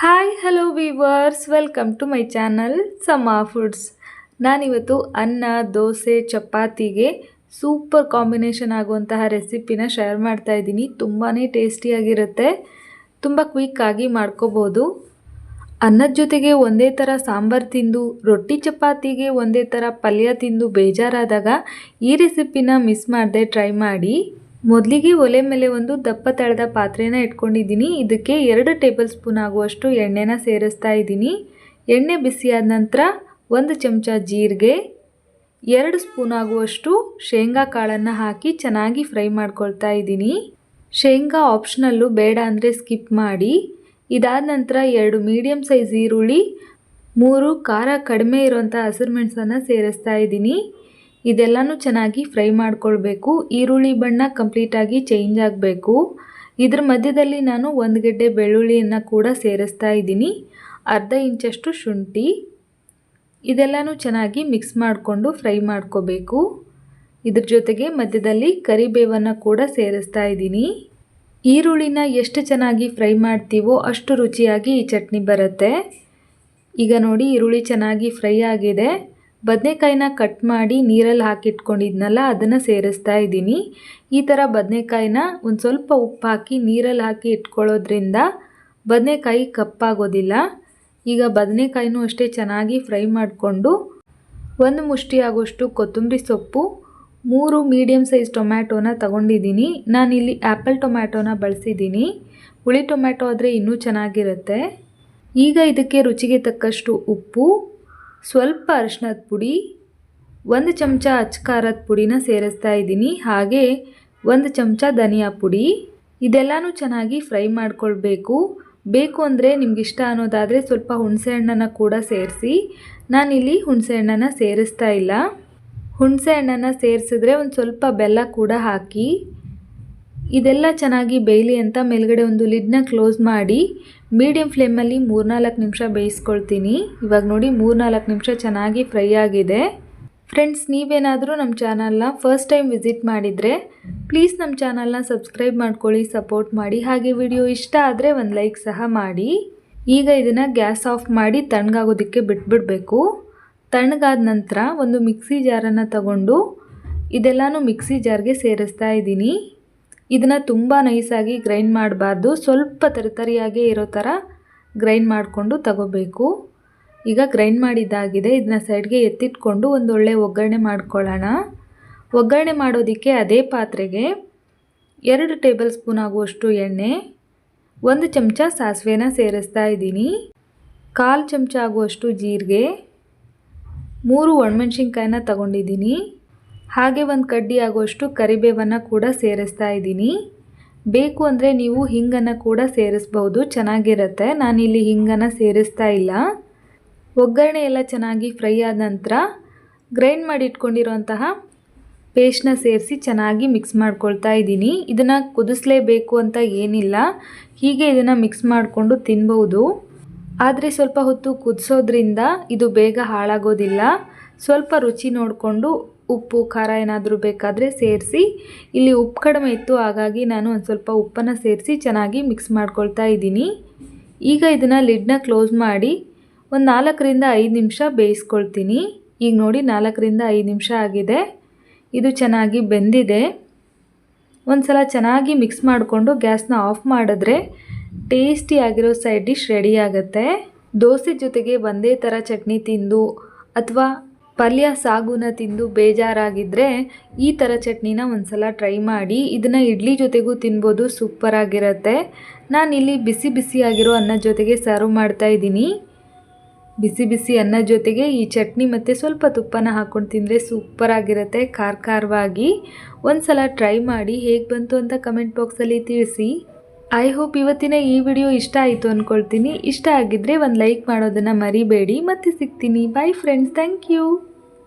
Hi hello viewers welcome to my channel Sama foods ನಾನಿವತ್ತು ಅನ್ನ, ದೋಸೆ, ಚಪಾತಿಗೆ ಸೂಪರ್ ಕಾಂಬಿನೇಷನ್ ಆಗುವಂತಹ ರೆಸಿಪಿನ ಶೇರ್ ಮಾಡ್ತಾ ಇದ್ದೀನಿ. ತುಂಬಾ ಟೇಸ್ಟಿಯಾಗಿರುತ್ತೆ ತುಂಬ ಕ್ವಿಕ್ಕಾಗಿ ಮಾಡ್ಕೋಬೋದು. ಅನ್ನದ ಜೊತೆಗೆ ಒಂದೇ ಥರ ಸಾಂಬಾರು ತಿಂದು, ರೊಟ್ಟಿ ಚಪಾತಿಗೆ ಒಂದೇ ಥರ ಪಲ್ಯ ತಿಂದು ಬೇಜಾರಾದಾಗ ಈ ರೆಸಿಪಿನ ಮಿಸ್ ಮಾಡದೆ ಟ್ರೈ ಮಾಡಿ. ಮೊದಲಿಗೆ ಒಲೆ ಮೇಲೆ ಒಂದು ದಪ್ಪ ತಳದ ಪಾತ್ರೆನ ಇಟ್ಕೊಂಡಿದ್ದೀನಿ. ಇದಕ್ಕೆ ಎರಡು ಟೇಬಲ್ ಸ್ಪೂನ್ ಆಗುವಷ್ಟು ಎಣ್ಣೆನ ಸೇರಿಸ್ತಾ ಇದ್ದೀನಿ. ಎಣ್ಣೆ ಬಿಸಿಯಾದ ನಂತರ ಒಂದು ಚಮಚ ಜೀರಿಗೆ, ಎರಡು ಸ್ಪೂನ್ ಆಗುವಷ್ಟು ಶೇಂಗಾ ಕಾಳನ್ನು ಹಾಕಿ ಚೆನ್ನಾಗಿ ಫ್ರೈ ಮಾಡ್ಕೊಳ್ತಾ ಇದ್ದೀನಿ. ಶೇಂಗಾ ಆಪ್ಷನಲ್ಲು ಬೇಡ ಅಂದರೆ ಸ್ಕಿಪ್ ಮಾಡಿ. ಇದಾದ ನಂತರ ಎರಡು ಮೀಡಿಯಮ್ ಸೈಜ್ ಈರುಳ್ಳಿ, ಮೂರು ಖಾರ ಕಡಿಮೆ ಇರುವಂಥ ಹಸಿರು ಮೆಣಸನ್ನು ಸೇರಿಸ್ತಾ ಇದ್ದೀನಿ. ಇದೆಲ್ಲನೂ ಚೆನ್ನಾಗಿ ಫ್ರೈ ಮಾಡ್ಕೊಳ್ಬೇಕು. ಈರುಳ್ಳಿ ಬಣ್ಣ ಕಂಪ್ಲೀಟಾಗಿ ಚೇಂಜ್ ಆಗಬೇಕು. ಇದ್ರ ಮಧ್ಯದಲ್ಲಿ ನಾನು ಒಂದು ಗೆಡ್ಡೆ ಬೆಳ್ಳುಳ್ಳಿಯನ್ನು ಕೂಡ ಸೇರಿಸ್ತಾ ಇದ್ದೀನಿ. ಅರ್ಧ ಇಂಚಷ್ಟು ಶುಂಠಿ. ಇದೆಲ್ಲನೂ ಚೆನ್ನಾಗಿ ಮಿಕ್ಸ್ ಮಾಡಿಕೊಂಡು ಫ್ರೈ ಮಾಡ್ಕೋಬೇಕು. ಇದ್ರ ಜೊತೆಗೆ ಮಧ್ಯದಲ್ಲಿ ಕರಿಬೇವನ್ನು ಕೂಡ ಸೇರಿಸ್ತಾ ಇದ್ದೀನಿ. ಈರುಳ್ಳಿನ ಎಷ್ಟು ಚೆನ್ನಾಗಿ ಫ್ರೈ ಮಾಡ್ತೀವೋ ಅಷ್ಟು ರುಚಿಯಾಗಿ ಈ ಚಟ್ನಿ ಬರುತ್ತೆ. ಈಗ ನೋಡಿ ಈರುಳ್ಳಿ ಚೆನ್ನಾಗಿ ಫ್ರೈ ಆಗಿದೆ. ಬದನೆಕಾಯಿನ ಕಟ್ ಮಾಡಿ ನೀರಲ್ಲಿ ಹಾಕಿಟ್ಕೊಂಡಿದ್ನಲ್ಲ, ಅದನ್ನು ಸೇರಿಸ್ತಾ ಇದ್ದೀನಿ. ಈ ಥರ ಬದನೆಕಾಯಿನ ಒಂದು ಸ್ವಲ್ಪ ಉಪ್ಪು ಹಾಕಿ ನೀರಲ್ಲಿ ಹಾಕಿ ಇಟ್ಕೊಳ್ಳೋದ್ರಿಂದ ಬದನೆಕಾಯಿ ಕಪ್ಪಾಗೋದಿಲ್ಲ. ಈಗ ಬದನೆಕಾಯಿನೂ ಅಷ್ಟೇ ಚೆನ್ನಾಗಿ ಫ್ರೈ ಮಾಡಿಕೊಂಡು ಒಂದು ಮುಷ್ಟಿ ಆಗೋಷ್ಟು ಕೊತ್ತಂಬರಿ ಸೊಪ್ಪು, ಮೂರು ಮೀಡಿಯಮ್ ಸೈಜ್ ಟೊಮ್ಯಾಟೋನ ತಗೊಂಡಿದ್ದೀನಿ. ನಾನಿಲ್ಲಿ ಆ್ಯಪಲ್ ಟೊಮ್ಯಾಟೋನ ಬಳಸಿದ್ದೀನಿ. ಹುಳಿ ಟೊಮ್ಯಾಟೊ ಆದರೆ ಇನ್ನೂ ಚೆನ್ನಾಗಿರುತ್ತೆ. ಈಗ ಇದಕ್ಕೆ ರುಚಿಗೆ ತಕ್ಕಷ್ಟು ಉಪ್ಪು ಸ್ವಲ್ಪ ಅರಿಶಿನದ ಪುಡಿ, ಒಂದು ಚಮಚ ಅಚ್ಕಾರದ ಪುಡಿನ ಸೇರಿಸ್ತಾ ಇದ್ದೀನಿ. ಹಾಗೆ ಒಂದು ಚಮಚ ಧನಿಯಾ ಪುಡಿ. ಇದೆಲ್ಲನೂ ಚೆನ್ನಾಗಿ ಫ್ರೈ ಮಾಡಿಕೊಳ್ಬೇಕು. ಬೇಕು ಅಂದರೆ ನಿಮ್ಗೆ ಇಷ್ಟ ಅನ್ನೋದಾದರೆ ಸ್ವಲ್ಪ ಹುಣಸೆ ಹಣ್ಣನ್ನು ಕೂಡ ಸೇರಿಸಿ. ನಾನಿಲ್ಲಿ ಹುಣಸೆ ಹಣ್ಣನ್ನು ಸೇರಿಸ್ತಾ ಇಲ್ಲ. ಹುಣಸೆ ಹಣ್ಣನ್ನು ಸೇರಿಸಿದ್ರೆ ಒಂದು ಸ್ವಲ್ಪ ಬೆಲ್ಲ ಕೂಡ ಹಾಕಿ ಇದೆಲ್ಲ ಚೆನ್ನಾಗಿ ಬೇಯಲಿ ಅಂತ ಮೇಲ್ಗಡೆ ಒಂದು ಲಿಡ್ನ ಕ್ಲೋಸ್ ಮಾಡಿ ಮೀಡಿಯಂ ಫ್ಲೇಮಲ್ಲಿ ಮೂರ್ನಾಲ್ಕು ನಿಮಿಷ ಬೇಯಿಸ್ಕೊಳ್ತೀನಿ. ಇವಾಗ ನೋಡಿ ಮೂರ್ನಾಲ್ಕು ನಿಮಿಷ ಚೆನ್ನಾಗಿ ಫ್ರೈ ಆಗಿದೆ. ಫ್ರೆಂಡ್ಸ್, ನೀವೇನಾದರೂ ನಮ್ಮ ಚಾನಲ್ನ ಫಸ್ಟ್ ಟೈಮ್ ವಿಸಿಟ್ ಮಾಡಿದರೆ ಪ್ಲೀಸ್ ನಮ್ಮ ಚಾನಲ್ನ ಸಬ್ಸ್ಕ್ರೈಬ್ ಮಾಡ್ಕೊಳ್ಳಿ, ಸಪೋರ್ಟ್ ಮಾಡಿ. ಹಾಗೆ ವಿಡಿಯೋ ಇಷ್ಟ ಆದರೆ ಒಂದು ಲೈಕ್ ಸಹ ಮಾಡಿ. ಈಗ ಇದನ್ನು ಗ್ಯಾಸ್ ಆಫ್ ಮಾಡಿ ತಣ್ಣಗಾಗೋದಕ್ಕೆ ಬಿಟ್ಬಿಡಬೇಕು. ತಣ್ಣಗಾದ ನಂತರ ಒಂದು ಮಿಕ್ಸಿ ಜಾರನ್ನು ತಗೊಂಡು ಇದೆಲ್ಲನೂ ಮಿಕ್ಸಿ ಜಾರ್ಗೆ ಸೇರಿಸ್ತಾ ಇದ್ದೀನಿ. ಇದನ್ನು ತುಂಬ ನೈಸಾಗಿ ಗ್ರೈಂಡ್ ಮಾಡಬಾರ್ದು. ಸ್ವಲ್ಪ ತರಿತರಿಯಾಗೇ ಇರೋ ಥರ ಗ್ರೈಂಡ್ ಮಾಡಿಕೊಂಡು ತಗೋಬೇಕು. ಈಗ ಗ್ರೈಂಡ್ ಮಾಡಿದ್ದಾಗಿದೆ. ಇದನ್ನ ಸೈಡ್ಗೆ ಎತ್ತಿಟ್ಕೊಂಡು ಒಂದು ಒಳ್ಳೆ ಒಗ್ಗರಣೆ ಮಾಡ್ಕೊಳ್ಳೋಣ. ಒಗ್ಗರಣೆ ಮಾಡೋದಕ್ಕೆ ಅದೇ ಪಾತ್ರೆಗೆ ಎರಡು ಟೇಬಲ್ ಸ್ಪೂನ್ ಆಗುವಷ್ಟು ಎಣ್ಣೆ, ಒಂದು ಚಮಚ ಸಾಸಿವೆನ ಸೇರಿಸ್ತಾ ಇದ್ದೀನಿ. ಕಾಲು ಚಮಚ ಆಗುವಷ್ಟು ಜೀರಿಗೆ, ಮೂರು ಒಣಮೆಣ್ಸಿನ್ಕಾಯಿನ ತಗೊಂಡಿದ್ದೀನಿ. ಹಾಗೆ ಒಂದು ಕಡ್ಡಿ ಆಗುವಷ್ಟು ಕರಿಬೇವನ್ನು ಕೂಡ ಸೇರಿಸ್ತಾ ಇದ್ದೀನಿ. ಬೇಕು ಅಂದರೆ ನೀವು ಹಿಂಗನ್ನು ಕೂಡ ಸೇರಿಸ್ಬೋದು, ಚೆನ್ನಾಗಿರುತ್ತೆ. ನಾನಿಲ್ಲಿ ಹಿಂಗನ್ನು ಸೇರಿಸ್ತಾ ಇಲ್ಲ. ಒಗ್ಗರಣೆ ಎಲ್ಲ ಚೆನ್ನಾಗಿ ಫ್ರೈ ಆದ ನಂತರ ಗ್ರೈಂಡ್ ಮಾಡಿ ಇಟ್ಕೊಂಡಿರುವಂತಹ ಪೇಸ್ಟ್ನ ಸೇರಿಸಿ ಚೆನ್ನಾಗಿ ಮಿಕ್ಸ್ ಮಾಡ್ಕೊಳ್ತಾ ಇದ್ದೀನಿ. ಇದನ್ನು ಕುದಿಸ್ಲೇಬೇಕು ಅಂತ ಏನಿಲ್ಲ. ಹೀಗೆ ಇದನ್ನು ಮಿಕ್ಸ್ ಮಾಡಿಕೊಂಡು ತಿನ್ಬೋದು ಆದರೆ ಸ್ವಲ್ಪ ಹೊತ್ತು ಕುದಿಸೋದ್ರಿಂದ ಇದು ಬೇಗ ಹಾಳಾಗೋದಿಲ್ಲ. ಸ್ವಲ್ಪ ರುಚಿ ನೋಡಿಕೊಂಡು ಉಪ್ಪು, ಖಾರ ಏನಾದರೂ ಬೇಕಾದರೆ ಸೇರಿಸಿ, ಇಲ್ಲಿ ಉಪ್ಪು ಕಡಿಮೆ ಇತ್ತು, ಹಾಗಾಗಿ ನಾನು ಒಂದು ಸ್ವಲ್ಪ ಉಪ್ಪನ್ನು ಸೇರಿಸಿ ಚೆನ್ನಾಗಿ ಮಿಕ್ಸ್ ಮಾಡ್ಕೊಳ್ತಾ ಇದ್ದೀನಿ. ಈಗ ಇದನ್ನು ಲಿಡ್ನ ಕ್ಲೋಸ್ ಮಾಡಿ ಒಂದು ನಾಲ್ಕರಿಂದ ಐದು ನಿಮಿಷ ಬೇಯಿಸ್ಕೊಳ್ತೀನಿ. ಈಗ ನೋಡಿ ನಾಲ್ಕರಿಂದ ಐದು ನಿಮಿಷ ಆಗಿದೆ. ಇದು ಚೆನ್ನಾಗಿ ಬೆಂದಿದೆ. ಒಂದು ಸಲ ಚೆನ್ನಾಗಿ ಮಿಕ್ಸ್ ಮಾಡಿಕೊಂಡು ಗ್ಯಾಸ್ನ ಆಫ್ ಮಾಡಿದ್ರೆ ಟೇಸ್ಟಿಯಾಗಿರೋ ಸೈಡ್ ಡಿಶ್ ರೆಡಿ ಆಗುತ್ತೆ. ದೋಸೆ ಜೊತೆಗೆ ಒಂದೇ ಥರ ಚಟ್ನಿ ತಿಂದು ಅಥವಾ ಪಲ್ಯ ಸಾಗುನ ತಿಂದು ಬೇಜಾರಾಗಿದ್ದರೆ ಈ ಥರ ಚಟ್ನಿನ ಒಂದ್ಸಲ ಟ್ರೈ ಮಾಡಿ, ಇದನ್ನು ಇಡ್ಲಿ ಜೊತೆಗೂ ತಿನ್ಬೋದು ಸೂಪರಾಗಿರುತ್ತೆ ನಾನಿಲ್ಲಿ ಬಿಸಿ ಬಿಸಿಯಾಗಿರೋ ಅನ್ನ ಜೊತೆಗೆ ಸರ್ವ್ ಮಾಡ್ತಾ ಇದ್ದೀನಿ. ಬಿಸಿ ಬಿಸಿ ಅನ್ನ ಜೊತೆಗೆ ಈ ಚಟ್ನಿ ಮತ್ತು ಸ್ವಲ್ಪ ತುಪ್ಪನ ಹಾಕ್ಕೊಂಡು ತಿಂದರೆ ಸೂಪರಾಗಿರುತ್ತೆ ಖಾರ ಖಾರವಾಗಿ ಒಂದು ಸಲ ಟ್ರೈ ಮಾಡಿ ಹೇಗೆ ಬಂತು ಅಂತ ಕಮೆಂಟ್ ಬಾಕ್ಸಲ್ಲಿ ತಿಳಿಸಿ. ಐ ಹೋಪ್ ಇವತ್ತಿನ ಈ ವಿಡಿಯೋ ಇಷ್ಟ ಆಯಿತು ಅಂದ್ಕೊಳ್ತೀನಿ ಇಷ್ಟ ಆಗಿದ್ದರೆ ಒಂದು ಲೈಕ್ ಮಾಡೋದನ್ನು ಮರಿಬೇಡಿ. ಮತ್ತೆ ಸಿಗ್ತೀನಿ. Bye friends thank you